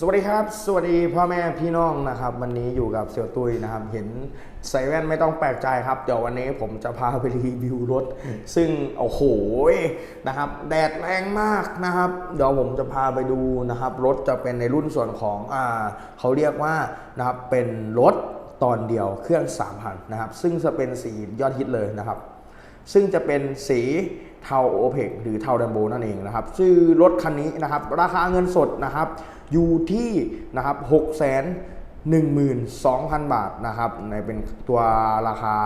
สวัสดีครับ สวัสดีพ่อแม่พี่น้องนะครับ วันนี้อยู่กับเสี่ยวตุ้ยนะครับ เห็นใส่แว่นไม่ต้องแปลกใจครับ เดี๋ยววันนี้ผมจะพาไปรีวิวรถ ซึ่งโอ้โหนะครับ แดดแรงมากนะครับ เดี๋ยวผมจะพาไปดูนะครับ รถจะเป็นในรุ่นส่วนของอ่าเขาเรียกว่านะครับเป็นรถตอนเดียวเครื่อง3,000นะครับ ซึ่งจะเป็นสียอดฮิตเลยนะครับ ซึ่งจะเป็นสี เทาโอเพกหรือเทาดัมโบนั่นเองนะครับชื่อรถคันนี้นะครับ ราคาเงินสดนะครับอยู่ที่นะครับ6 1 2 0 0 0 บาทนะครับในเป็นตัวราคา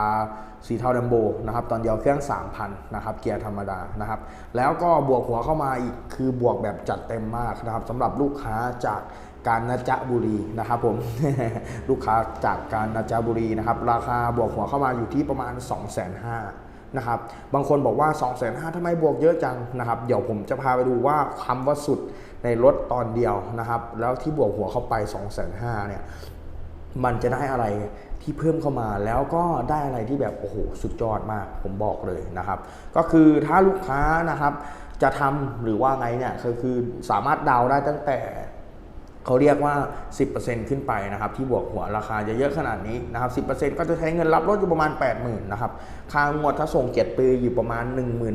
สีเทาดัมโบนะครับตอนเดียวเครื่อง 3,000นะครับเกียร์ธรรมดานะครับแล้วก็บวกหัวเข้ามาอีกคือบวกแบบจัดเต็มมากนะครับสำหรับลูกค้าจากการนาจบุรีนะครับผมลูกค้าจากการนาจบุรีนะครับราคาบวกหัวเข้ามาอยู่ที่ประมาณ 2 5 0 0 0 นะครับบางคนบอกว่า 2 5 0 0 0ทำไมบวกเยอะจังนะครับ เดี๋ยวผมจะพาไปดูว่าคำว่าสุดในรถตอนเดียวนะครับ แล้วที่บวกหัวเข้าไป 2 5 0 0 0เนี่ยมันจะได้อะไรที่เพิ่มเข้ามาแล้วก็ได้อะไรที่แบบโอ้โหสุดยอดมากผมบอกเลยนะครับ ก็คือถ้าลูกค้านะครับจะทำหรือว่าไงเนี่ยคือคือสามารถดาวได้ตั้งแต่ เขาเรียกว่า 10%ขึ้นไปนะครับที่บวกหัวราคาจะเยอะขนาดนี้นะครับ10%ก็จะใช้เงินรับรถอยู่ประมาณ 80,000นะครับค่างวดถ้าส่ง7ปีอยู่ประมาณ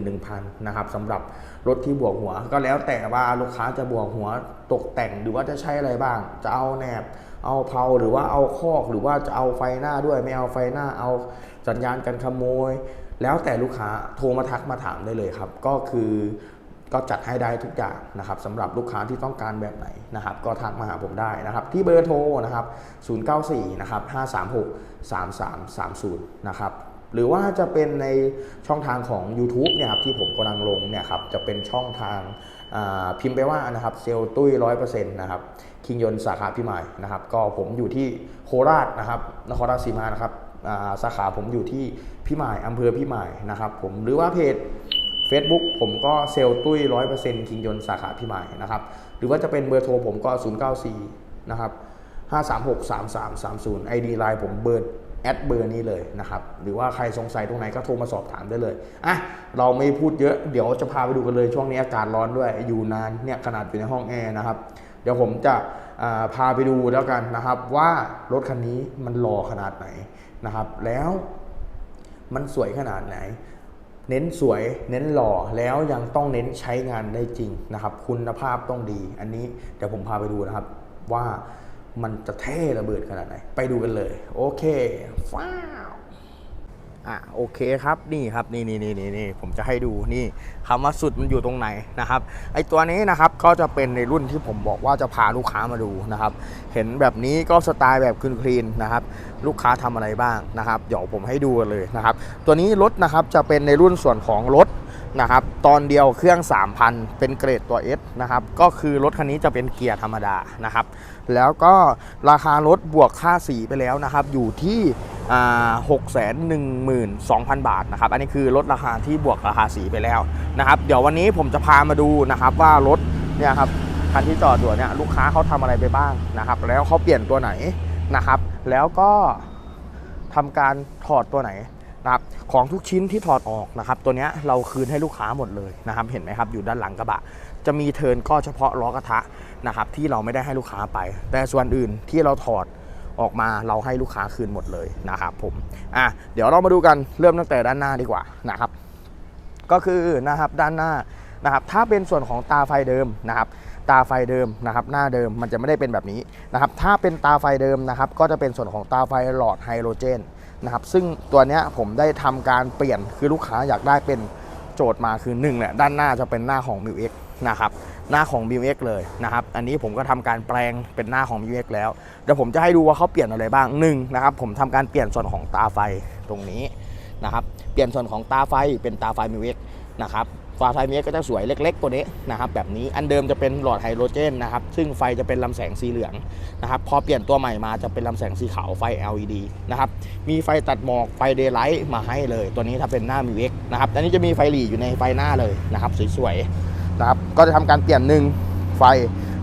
11,000นะครับสำหรับรถที่บวกหัว ก็แล้วแต่ว่าลูกค้าจะบวกหัวตกแต่งหรือว่าจะใช้อะไรบ้าง จะเอาแหนบเอาเพลาหรือว่าเอาคอกหรือว่าจะเอาไฟหน้าด้วยไม่เอาไฟหน้าเอาสัญญาณกันขโมย แล้วแต่ลูกค้าโทรมาทักมาถามได้เลยครับ ก็คือ ก็จัดให้ได้ทุกอย่างนะครับสำหรับลูกค้าที่ต้องการแบบไหนนะครับก็ทักมาหาผมได้นะครับที่เบอร์โทรนะครับ094นะครับ536 3330นะครับหรือว่าจะเป็นในช่องทางของ YouTube เนี่ยครับที่ผมกำลังลงเนี่ยครับจะเป็นช่องทางพิมพ์ไปว่านะครับเซลตุ้ยร้อยเปอร์เซ็นต์นะครับคิงยนสาขาพิมายนะครับก็ผมอยู่ที่โคราชนะครับนครราชสีมานะครับสาขาผมอยู่ที่พิมายอำเภอพิมายนะครับผมหรือว่าเพจ Facebook ผมก็เซลตุ้ยร้อยเปอร์เซ็นต์คิงยนสาขาพิมายนะครับ หรือว่าจะเป็นเบอร์โทรผมก็ 094 นะครับ 536 3330 ID ไลน์ผมเบอร์แอดเบอร์นี้เลยนะครับ หรือว่าใครสงสัยตรงไหนก็โทรมาสอบถามได้เลยอะเราไม่พูดเยอะเดี๋ยวจะพาไปดูกันเลยช่วงนี้อากาศร้อนด้วยอยู่นานเนี่ยขนาดอยู่ในห้องแอร์นะครับ เดี๋ยวผมจะอ่าพาไปดูแล้วกันนะครับ ว่ารถคันนี้มันหล่อขนาดไหนนะครับ แล้วมันสวยขนาดไหน เน้นสวยเน้นหล่อแล้วยังต้องเน้นใช้งานได้จริงนะครับ คุณภาพต้องดี อันนี้เดี๋ยวผมพาไปดูนะครับว่ามันจะเท่ระเบิดขนาดไหน ไปดูกันเลย โอเคฟ้าว อะโอเคครับนี่ครับนี่นี่นี่นี่นี่ผมจะให้ดูนี่คำว่าสุดมันอยู่ตรงไหนนะครับไอตัวนี้นะครับก็จะเป็นในรุ่นที่ผมบอกว่าจะพาลูกค้ามาดูนะครับ เห็นแบบนี้ก็สไตล์แบบคลีนๆนะครับ ลูกค้าทำอะไรบ้างนะครับเดี๋ยวผมให้ดูเลยนะครับ ตัวนี้รถนะครับจะเป็นในรุ่นส่วนของรถนะครับตอนเดียวเครื่อง 3,000 เป็นเกรดตัว S นะครับก็คือรถคันนี้จะเป็นเกียร์ธรรมดานะครับ แล้วก็ราคารถบวกค่าสีไปแล้วนะครับ อยู่ที่ หกแสนหนึ่งหมื่นสองพันบาทนะครับ อันนี้คือลดราคาที่บวกราคาสีไปแล้วนะครับ เดี๋ยววันนี้ผมจะพามาดูนะครับว่ารถเนี่ยครับคันที่จอดอยู่เนี่ยลูกค้าเขาทำอะไรไปบ้างนะครับ แล้วเขาเปลี่ยนตัวไหนนะครับ แล้วก็ทำการถอดตัวไหนนะครับของทุกชิ้นที่ถอดออกนะครับ ตัวเนี้ยเราคืนให้ลูกค้าหมดเลยนะครับ เห็นไหมครับอยู่ด้านหลังกระบะ จะมีเทินก็เฉพาะล้อกระทะนะครับ ที่เราไม่ได้ให้ลูกค้าไป แต่ส่วนอื่นที่เราถอด ออกมาเราให้ลูกค้าคืนหมดเลยนะครับผมอะเดี๋ยวเรามาดูกันเริ่มตั้งแต่ด้านหน้าดีกว่านะครับ ก็คือนะครับด้านหน้านะครับถ้าเป็นส่วนของตาไฟเดิมนะครับ ตาไฟเดิมนะครับ หน้าเดิมมันจะไม่ได้เป็นแบบนี้นะครับ ถ้าเป็นตาไฟเดิมนะครับ ก็จะเป็นส่วนของตาไฟหลอดไฮโดรเจนนะครับ ซึ่งตัวเนี้ยผมได้ทำการเปลี่ยนคือลูกค้าอยากได้เป็นโจทย์มาคือ1เนี่ยด้านหน้าจะเป็นหน้าของ m ิวเอ็ก นะครับหน้าของ m ิวเอ็กเลยนะครับอันนี้ผมก็ทำการแปลงเป็นหน้าของ m ิวเอ็กแล้วเดี๋ยวผมจะให้ดูว่าเขาเปลี่ยนอะไรบ้างหนึ่งนะครับผมทำการเปลี่ยนส่วนของตาไฟตรงนี้นะครับเปลี่ยนส่วนของตาไฟเป็นตาไฟ m ิวเอ็กนะครับฝาไฟเมียก็จะสวยเล็ก ๆ ตัวนี้นะครับแบบนี้อันเดิมจะเป็นหลอดไฮโดรเจนนะครับซึ่งไฟจะเป็นลำแสงสีเหลืองนะครับพอเปลี่ยนตัวใหม่มาจะเป็นลำแสงสีขาวไฟ LED นะครับมีไฟตัดหมอกไฟเดย์ไลท์มาให้เลย ตัวนี้ถ้าเป็นหน้ามิวเอ็กนะครับอันนี้จะมีไฟหลีอยู่ในไฟหน้าเลยนะครับสวยๆ นะครับก็จะทำการเปลี่ยนหนึ่งไฟ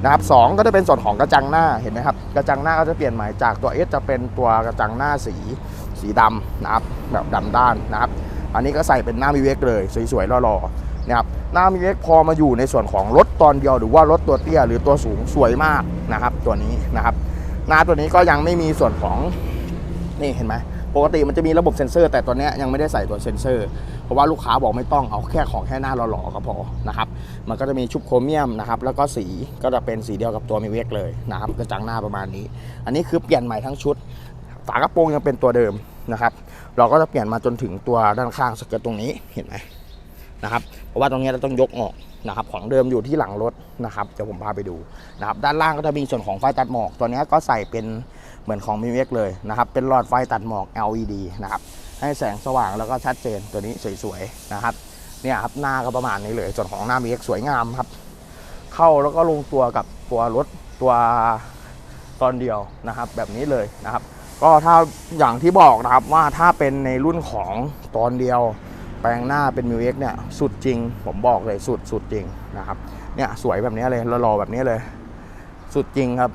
นะครับสองก็จะเป็นส่วนของกระจังหน้าเห็นไหมครับกระจังหน้าก็จะเปลี่ยนใหม่จากตัว S จะเป็นตัวกระจังหน้าสีสีดำนะครับแบบดำด้านนะครับ อันนี้ก็ใส่เป็นหน้ามิเอ็กเลยสวยๆหล่อๆนะครับหน้ามีเล็กพอมาอยู่ในส่วนของรถตอนเดียวหรือว่ารถตัวเตี้ยหรือตัวสูงสวยมากนะครับ ตัวนี้นะครับ หน้าตัวนี้ก็ยังไม่มีส่วนของนี่เห็นไหม ปกติมันจะมีระบบเซ็นเซอร์ แต่ตัวนี้ยังไม่ได้ใส่ตัวเซ็นเซอร์ เพราะว่าลูกค้าบอกไม่ต้องเอาแค่ของแค่หน้าหล่อๆก็พอนะครับมันก็จะมีชุบโครเมียมนะครับแล้วก็สีก็จะเป็นสีเดียวกับตัวมีเวกเลยนะครับกระจังหน้าประมาณนี้ อันนี้คือเปลี่ยนใหม่ทั้งชุด ฝากระโปรงยังเป็นตัวเดิมนะครับเราก็จะเปลี่ยนมาจนถึงตัวด้านข้างสเกิร์ตตรงนี้เห็นไหมนะครับเพราะว่าตรงนี้เราต้องยกออกนะครับของเดิมอยู่ที่หลังรถนะครับเดี๋ยวผมพาไปดูนะครับด้านล่างก็จะมีส่วนของไฟตัดหมอกตัวนี้ก็ใส่เป็น เหมือนของมิเวกเลยนะครับ เป็นหลอดไฟตัดหมอก LED นะครับ ให้แสงสว่างแล้วก็ชัดเจนตัวนี้สวยๆนะครับ เนี่ยครับหน้าก็ประมาณนี้เลย ส่วนของหน้ามิเวกสวยงามครับ เข้าแล้วก็ลงตัวกับตัวรถตัวตอนเดียวนะครับ แบบนี้เลยนะครับ ก็ถ้าอย่างที่บอกนะครับว่าถ้าเป็นในรุ่นของตอนเดียว แปลงหน้าเป็นมิวเอกเนี่ยสุดจริง ผมบอกเลยสุดสุดจริงนะครับ เนี่ยสวยแบบนี้เลยหล่อๆแบบนี้เลย สุดจริงครับ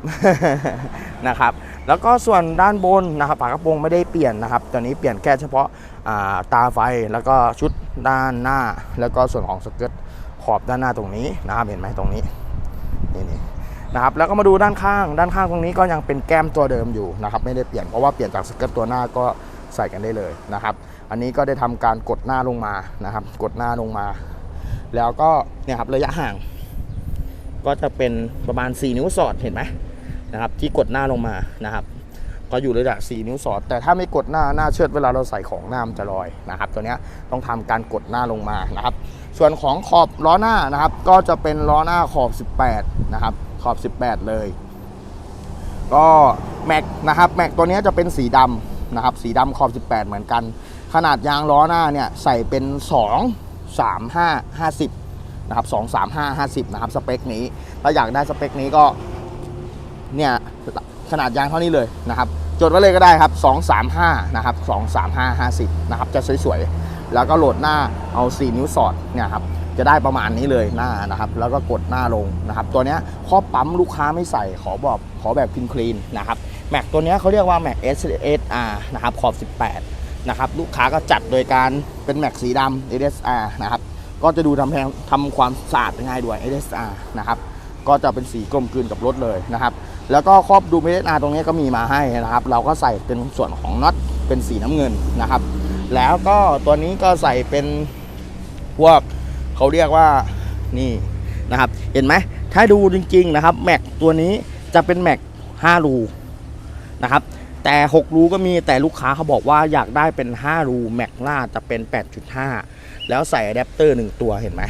นะครับ แล้วก็ส่วนด้านบนนะครับฝากระโปรงไม่ได้เปลี่ยนนะครับตอนนี้เปลี่ยนแค่เฉพาะาตาไฟแล้วก็ชุดด้านหน้า แล้วก็ส่วนของสเกิร์ตขอบด้านหน้าตรงนี้นะครับเห็นไหมตรงนี้นี่นี่นะครับแล้วก็มาดูด้านข้าง ด้านข้างตรงนี้ก็ยังเป็นแก้มตัวเดิมอยู่นะครับไม่ได้เปลี่ยนเพราะว่าเปลี่ยนจากสเกิร์ตตัวหน้าก็ใส่กันได้เลยนะครับ อันนี้ก็ได้ทำการกดหน้าลงมานะครับ กดหน้าลงมา แล้วก็เนี่ยครับระยะห่าง ก็จะเป็นประมาณ 4 นิ้วสอดเห็นไหม นะครับที่กดหน้าลงมานะครับ ก็อยู่ระดับ4นิ้วสอด แต่ถ้าไม่กดหน้าหน้าเชิดเวลาเราใส่ของหน้ามันจะลอยนะครับ ตัวนี้ต้องทำการกดหน้าลงมานะครับ ส่วนของขอบล้อหน้านะครับ ก็จะเป็นล้อหน้าขอบ 18 นะครับ ขอบ 18 เลย ก็แม็กนะครับแม็กตัวนี้จะเป็นสีดำนะครับ สีดำขอบ 18 เหมือนกัน ขนาดยางล้อหน้าเนี่ยใส่เป็น 2 3 5 50นะครับ2 3 5 50นะครับสเปคนี้ถ้าอยากได้สเปคนี้ก็ เนี่ยขนาดยางเท่านี้เลยนะครับจดไว้เลยก็ได้ครับ 235 นะครับ 235 50 นะครับ จะสวยๆ แล้วก็โหลดหน้าเอา 4 นิ้วสอดเนี่ยครับ จะได้ประมาณนี้เลยหน้านะครับ แล้วก็กดหน้าลงนะครับ ตัวเนี้ยข้อปั๊มลูกค้าไม่ใส่ขอบอกขอแบบคลีนๆนะครับ แม็กตัวเนี้ยเขาเรียกว่าแม็ก SSR นะครับ ขอบ 18 นะครับ ลูกค้าก็จัดโดยการเป็นแม็กสีดำ SSR นะครับ ก็จะดูทำแพงทำความสะอาดง่ายด้วย SSR นะครับ ก็จะเป็นสีกลมกลืนกับรถเลยนะครับ แล้วก็ครอบดูเม SSR ตรงนี้ก็มีมาให้นะครับ เราก็ใส่เป็นส่วนของน็อตเป็นสีน้ำเงินนะครับ แล้วก็ตัวนี้ก็ใส่เป็นพวกเขาเรียกว่านี่นะครับ เห็นไหมถ้าดูจริง ๆนะครับแม็กตัวนี้จะเป็นแม็ก5รูนะครับแต่ 6 รูก็มีแต่ลูกค้าเขาบอกว่าอยากได้เป็น 5 รูแม็กหน้าจะเป็น 8.5 แล้วใส่อะแดปเตอร์ 1 ตัวเห็นไหม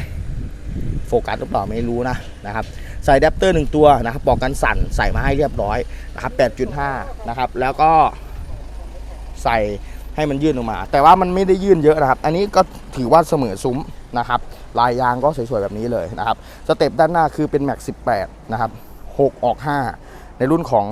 โฟกัสหรือเปล่าไม่รู้นะนะครับ ใส่แดปเตอร์1ตัวนะครับบอกกันสั่นใส่มาให้เรียบร้อยนะครับ8.5นะครับแล้วก็ใส่ให้มันยื่นออกมา แต่ว่ามันไม่ได้ยื่นเยอะนะครับ อันนี้ก็ถือว่าเสมอซุ้มนะครับลายยางก็สวยๆแบบนี้เลยนะครับสเต็ปด้านหน้าคือเป็นแม็ก18นะครับ6ออก 5 ในรุ่นของ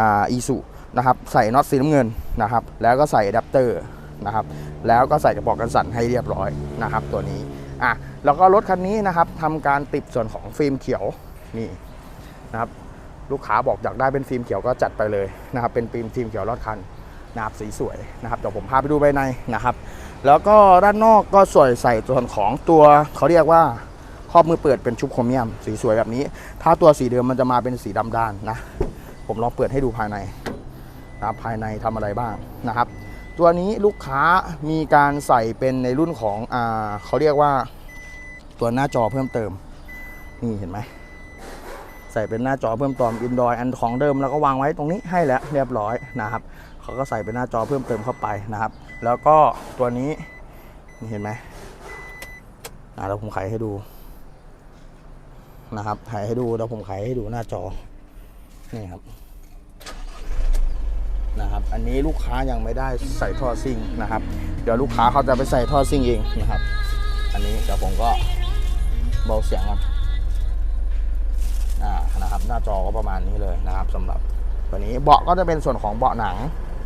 อีซูนะครับใส่น็อตสีน้ำเงินนะครับแล้วก็ใส่อะแดปเตอร์นะครับแล้วก็ใส่กระบอกกันสั่นให้เรียบร้อยนะครับตัวนี้อะแล้วก็รถคันนี้นะครับทำการติดส่วนของฟิล์มเขียว นี่นะครับลูกค้าบอกอยากได้เป็นฟิล์มเขียวก็จัดไปเลยนะครับเป็นฟิล์มฟิล์มเขียวรถคันนะครับสีสวยนะครับเดี๋ยวผมพาไปดูใบในนะครับ แล้วก็ด้านนอกก็สวยใส่ส่วนของตัวเขาเรียกว่าครอบมือเปิดเป็นชุบโครเมียม สีสวยแบบนี้ ถ้าตัวสีเดิมมันจะมาเป็นสีดำด้านนะ ผมลองเปิดให้ดูภายในนะครับภายในทำอะไรบ้างนะครับ ตัวนี้ลูกค้ามีการใส่เป็นในรุ่นของอ่าเขาเรียกว่าตัวหน้าจอเพิ่มเติมนี่เห็นไหม ส่เป็นหน้าจอเพิ่มเติม Android อันของเดิมแล้วก็วางไว้ตรงนี้ให้แล้วเรียบร้อยนะครับเขาก็ใส่เป็นหน้าจอเพิ่มเติมเข้าไปนะครับ แล้วก็ตัวนี้นี่เห็นไหมอ่าเราผมไขให้ดูนะครับไขให้ดูเราผมไขให้ดูหน้าจอนี่ครับนะครับ อันนี้ลูกค้ายังไม่ได้ใส่ท่อซิ่งนะครับ เดี๋ยวลูกค้าเขาจะไปใส่ท่อซิ่งเองนะครับ อันนี้เดี๋ยวผมก็เบาเสียงกันอ่าน หน้าจอก็ประมาณนี้เลยนะครับสำหรับตัวนี้เบาะก็จะเป็นส่วนของเบาะหนัง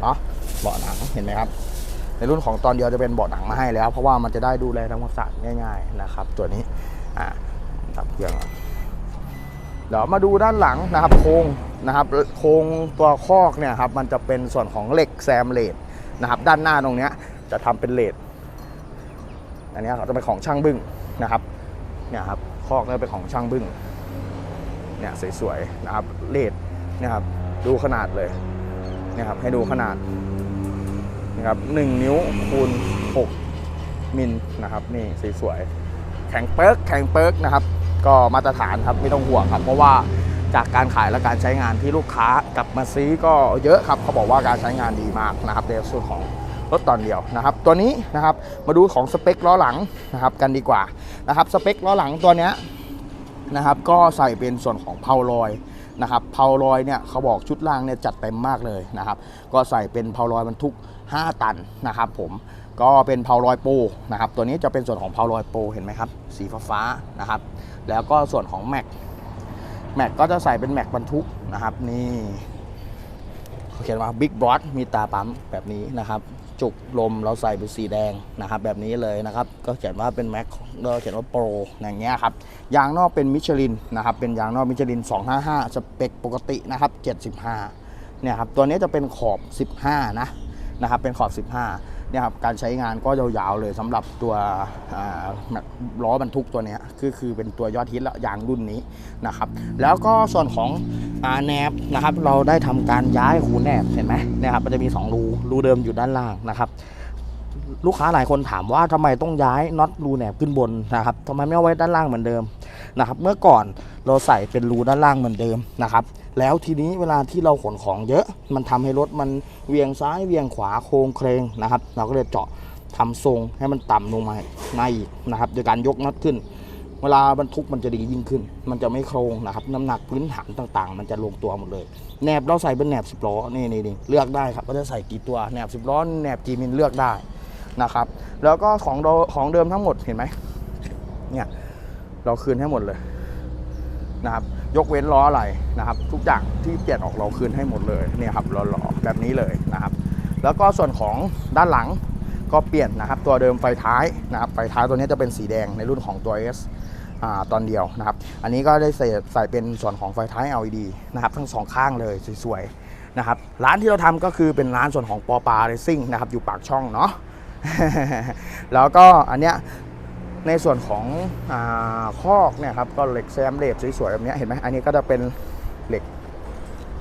เนาะเบาะหนังเห็นไหมครับ ในรุ่นของตอนเดียวจะเป็นเบาะหนังมาให้แล้ว เพราะว่ามันจะได้ดูแลทำความสะอาดง่าย ๆนะครับ ตัวนี้อ่าดับเครื่องเดี๋ยวมาดูด้านหลังนะครับโครงนะครับโครงตัวคอกเนี่ยครับมันจะเป็นส่วนของเหล็กแซมเลดนะครับ ด้านหน้าตรงเนี้ยจะทำเป็นเลดอันนี้เขาจะเป็นของช่างบึ้งนะครับเนี่ยครับคอกเนี่ยเป็นของช่างบึ้ง เนี่ยสวยๆนะครับเลดนี่ยครับดูขนาดเลยนี่ยครับให้ดูขนาดนะครับหนึ่งนิ้วคูณ6มิลนะครับนี่สวยๆแข็งเปิกแข็งเปิกนะครับก็มาตรฐานครับไม่ต้องห่วงครับเพราะว่าจากการขายและการใช้งานที่ลูกค้ากลับมาซื้อก็เยอะครับเขาบอกว่าการใช้งานดีมากนะครับในส่วนของรถตอนเดียวนะครับ ตัวนี้นะครับมาดูของสเปคล้อหลังนะครับกันดีกว่านะครับสเปคล้อหลังตัวเนี้ย นะครับ ก็ใส่เป็นส่วนของเพาลอยนะครับเพาลอยเนี่ยเขาบอกชุดล่างเนี่ยจัดเต็มมากเลยนะครับ ก็ใส่เป็นเพาลอยบรรทุก 5 ตันนะครับ ผมก็เป็นเพาลอยโปรนะครับ ตัวนี้จะเป็นส่วนของเพาลอยโปรเห็นไหมครับ สีฟ้าๆนะครับ แล้วก็ส่วนของแม็กแม็กก็จะใส่เป็นแม็กบรรทุกนะครับ นี่เขาเขียนว่าบิ๊กบ o อ d มีตาปั๊มแบบนี้นะครับ จุกลมเราใส่เป็นสีแดงนะครับแบบนี้เลยนะครับ ก็เขียนว่าเป็นแม็กเราเขียนว่าโปรอย่างเงี้ยครับยางนอกเป็นมิชลินนะครับเป็นยางนอกมิชลิน 255 สเปคปกตินะครับ75เนี่ยครับตัวนี้จะเป็นขอบ 15 นะนะครับเป็นขอบ 15 เนี่ยครับการใช้งานก็ยาวๆเลยสำหรับตัวล้อบรรทุกตัวนี้คือคือเป็นตัวยอดฮิตและยางรุ่นนี้นะครับ แล้วก็ส่วนของอแนบนะครับ เราได้ทำการย้ายหูแนบเห็นไหมนี่ยครับมันจะมี 2 รูรูเดิมอยู่ด้านล่างนะครับลูกค้าหลายคนถามว่าทำไมต้องย้ายน็อตรูแหนบขึ้นบนนะครับทำไมไม่เอาไว้ด้านล่างเหมือนเดิม นะครับเมื่อก่อนเราใส่เป็นรูด้านล่างเหมือนเดิมนะครับแล้วทีนี้เวลาที่เราขนของเยอะมันทำให้รถมันเวียงซ้ายเวียงขวาโค้งเครงนะครับ เราก็เลยเจาะทำทรงให้มันต่ำลงมาในอีกนะครับโดยการยกน็อตขึ้น เวลาบรรทุกมันจะดียิ่งขึ้น มันจะไม่โครงนะครับ น้ำหนักพื้นฐานต่างๆ มันจะลงตัวหมดเลยแหนบเราใส่เป็นแหนบสิบล้อนี่นี่นี่เลือกได้ครับว่าจะใส่กี่ตัวแหนบสิบล้อแหนบจีมินเลือกได้นะครับ แล้วก็ของเราของเดิมทั้งหมดเห็นไหมเนี่ย เราคืนให้หมดเลยนะครับยกเว้นล้ออะไรนะครับ ทุกอย่างที่เปลี่ยนออกเราคืนให้หมดเลยเนี่ยครับล้อๆแบบนี้เลยนะครับ แล้วก็ส่วนของด้านหลังก็เปลี่ยนนะครับ ตัวเดิมไฟท้ายนะครับไฟท้ายตัวนี้จะเป็นสีแดงในรุ่นของตัว S อ่าตอนเดียวนะครับ อันนี้ก็ได้ใส่ใส่เป็นส่วนของไฟท้าย LED นะครับทั้งสองข้างเลยสวยๆนะครับร้านที่เราทำก็คือเป็นร้านส่วนของปอปาเรซิ่งนะครับอยู่ปากช่องเนาะแล้วก็อันเนี้ย ในส่วนของอคอกเนี่ยครับก็เหล็กแซมเลดสวยๆแบบนี้เห็นไหมอันนี้ก็จะเป็นเหล็ก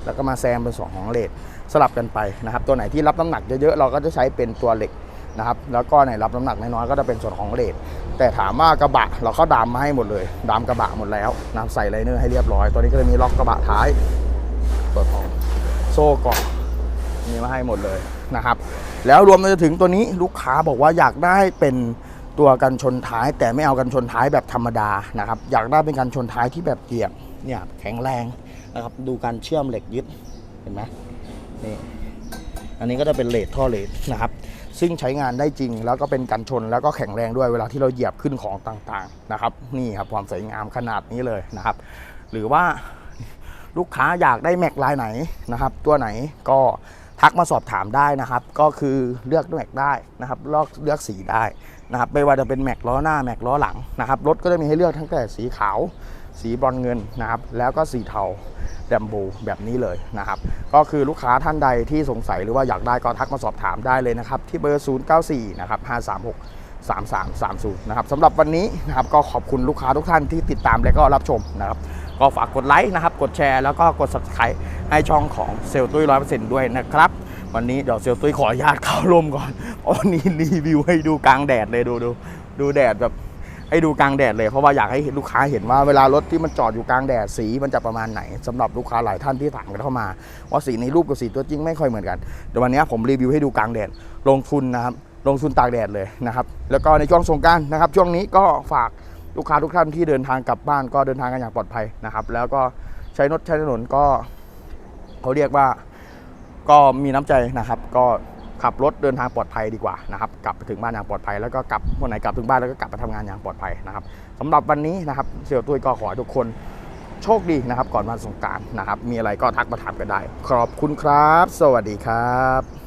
แล้วก็มาแซมเป็นส่วนของเลดสลับกันไปนะครับ ตัวไหนที่รับน้ำหนักเยอะๆเราก็จะใช้เป็นตัวเหล็กนะครับ แล้วก็ไหนรับน้ำหนักน้อยๆก็จะเป็นส่วนของเลดแต่ถามว่ากระบะเราก็ดามมาให้หมดเลย ดามกระบะหมดแล้วนะใส่ไลเนอร์ให้เรียบร้อย ตัวนี้ก็จะมีล็อกกระบะท้ายตัวของโซ่เกาะมีมาให้หมดเลยนะครับ แล้วรวมไปถึงตัวนี้ลูกค้าบอกว่าอยากได้เป็น ตัวกันชนท้ายแต่ไม่เอากันชนท้ายแบบธรรมดานะครับ อยากได้เป็นกันชนท้ายที่แบบเกี่ยงเนี่ยแข็งแรงนะครับดูการเชื่อมเหล็กยึดเห็นไหมนี่อันนี้ก็จะเป็นเลดท่อเลดนะครับ ซึ่งใช้งานได้จริงแล้วก็เป็นกันชนแล้วก็แข็งแรงด้วยเวลาที่เราเหยียบขึ้นของต่างๆนะครับ นี่ครับความสวยงามขนาดนี้เลยนะครับ หรือว่าลูกค้าอยากได้แม็กลายไหนนะครับ ตัวไหนก็ทักมาสอบถามได้นะครับ ก็คือเลือกแม็กได้นะครับเลือกเลือกสีได้ นะครับไม่ว่าจะเป็นแม็กล้อหน้าแม็กล้อหลังนะครับรถก็จะมีให้เลือกทั้งแต่สีขาว สีบรอนเงินนะครับแล้วก็สีเทาแดมโบแบบนี้เลยนะครับก็คือลูกค้าท่านใดที่สงสัยหรือว่าอยากได้ก็ทักมาสอบถามได้เลยนะครับที่เบอร์ 094นะครับ536 3330 นะครับสำหรับวันนี้นะครับก็ขอบคุณลูกค้าทุกท่านที่ติดตามและก็รับชมนะครับ ก็ฝากกดไลค์นะครับ กดแชร์แล้วก็กด subscribe ให้ช่องของเซลล์ตุ้ยร้อยเปอร์เซ็นต์ด้วยนะครับ วันนี้เดี๋ยวเซลล์ตุ้ยขออนุญาตเข้าร่มก่อนวันนี้รีวิวให้ดูกลางแดดเลยดูดูดูแดดแบบให้ดูกลางแดดเลยเพราะว่าอยากให้ลูกค้าเห็นว่าเวลารถที่มันจอดอยู่กลางแดดสีมันจะประมาณไหนสำหรับลูกค้าหลายท่านที่ถามกันเข้ามา ว่าสีในรูปกับสีตัวจริงไม่ค่อยเหมือนกันเดี๋ยววันนี้ผมรีวิวให้ดูกลางแดดลงทุนนะครับลงทุนตากแดดเลยนะครับแล้วก็ในช่วงสงการนะครับ ช่วงนี้ก็ฝากลูกค้าทุกท่านที่เดินทางกลับบ้านก็เดินทางกันอย่างปลอดภัยนะครับ แล้วก็ใช้รถใช้ถนนก็เขาเรียกว่า ก็มีน้ำใจนะครับ ก็ขับรถเดินทางปลอดภัยดีกว่านะครับ กลับไปถึงบ้านอย่างปลอดภัย แล้วก็กลับวันไหนกลับถึงบ้านแล้วก็กลับไปทำงานอย่างปลอดภัยนะครับสำหรับวันนี้นะครับเสี่ยวตุ้ยก็ขอให้ทุกคนโชคดีนะครับ ก่อนวันสงกรารนะครับ มีอะไรก็ทักมาถามกันได้ ขอบคุณครับ สวัสดีครับ